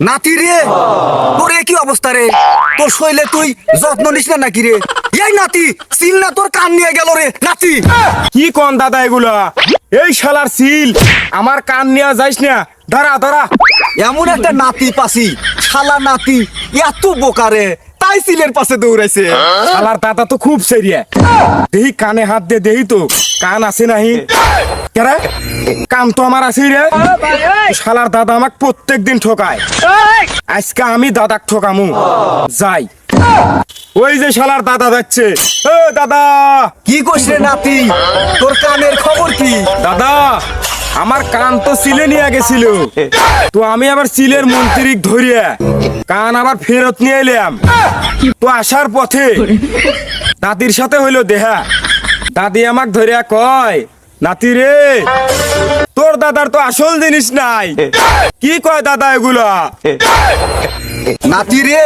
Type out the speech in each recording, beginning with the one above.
নাতি রে? তোর কি অবস্থা রে? তোর শৈলে তুই যত্ন নিস না নাকি রে? এই নাতি সিল না তোর কান নিয়ে গেল রে নাতি। কি কন দাদা এগুলা? এই শালার সিল আমার কান নিয়ে যাইস না। ধরা ধরা এমন একটা নাতি পাসি শালা নাতি এত বোকা রে। তাই সিলের পাশে দৌড়াইছে। শালার দাদা তো খুব সেরিয়া দেহি কানে হাত দে দেহি তো। কান আছে নাহি। কেরে কান তো আমার আছে রে। শালার দাদা আমাকে প্রত্যেক দিন ঠকায় আজকে আমি দাদাক ঠকামু। যাই। ওই যে শালার দাদা যাচ্ছে ও দাদা। কি রে নাতি? তোর কানের খবর কি? দাদা আমার কান তো সিলে নিয়ে গেছিল। তো আমি আবার সিলের মন্ত্রীক ধরিয়া কান আবার ফেরত নিয়ে এলাম। তো আসার পথে দাদির সাথে হইল দেহা। দাদি আমাক ধরিয়া কয় নাতি রে। তোর দাদার তো আসল জিনিস নাই। কি কয় দাদা এগুলা? নাতি রে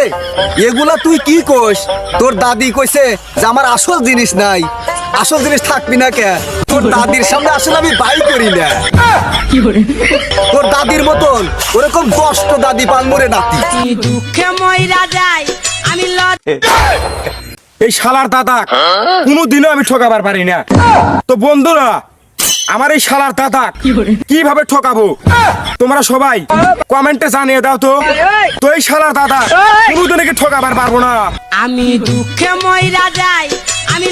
এগুলা তুই কি কোস তোর দাদি কইছে যে আমার আসল জিনিস নাই। আসল জিনিস থাকবি না কে? তোর দাদির সামনে আসলে আমি বাই করি না। তোর দাদির মতন ওরকম দশটা দাদি পালমো রে নাতি। দুঃখে ময়রা যাই আমি এই শালার দাদা কোনোদিনও আমি ঠকাবার পারি না। তো বন্ধুরা আমার এই শালার দাদা কীভাবে ঠকাবো? তোমরা সবাই কমেন্টে জানিয়ে দাও তো। তো এই শালার দাদা কোনোদিনকে ঠকাবার পারব না? আমি দুঃখে ময়রা যাই আমি